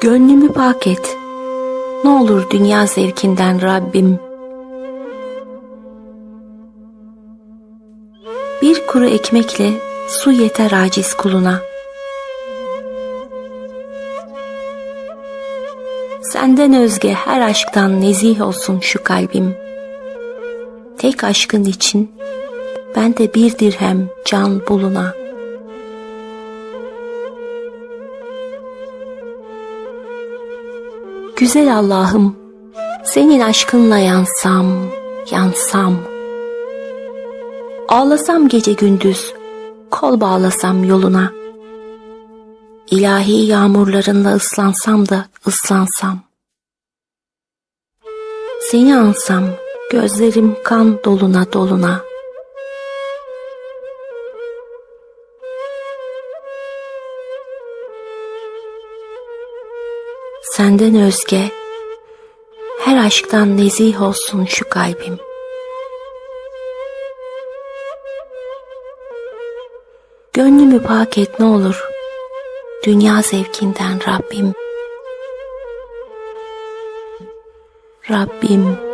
Gönlümü pak et. Ne olur dünya zevkinden Rabbim. Bir kuru ekmekle su yeter aciz kuluna. Senden özge her aşktan nezih olsun şu kalbim. Tek aşkın için ben de bir dirhem can buluna. Güzel Allah'ım, senin aşkınla yansam, yansam. Ağlasam gece gündüz, kol bağlasam yoluna. İlahi yağmurlarınla ıslansam da ıslansam. Seni ansam, gözlerim kan doluna doluna. Senden özge, her aşktan nezih olsun şu kalbim. Gönlümü pak et ne olur, dünya zevkinden Rabbim. Rabbim.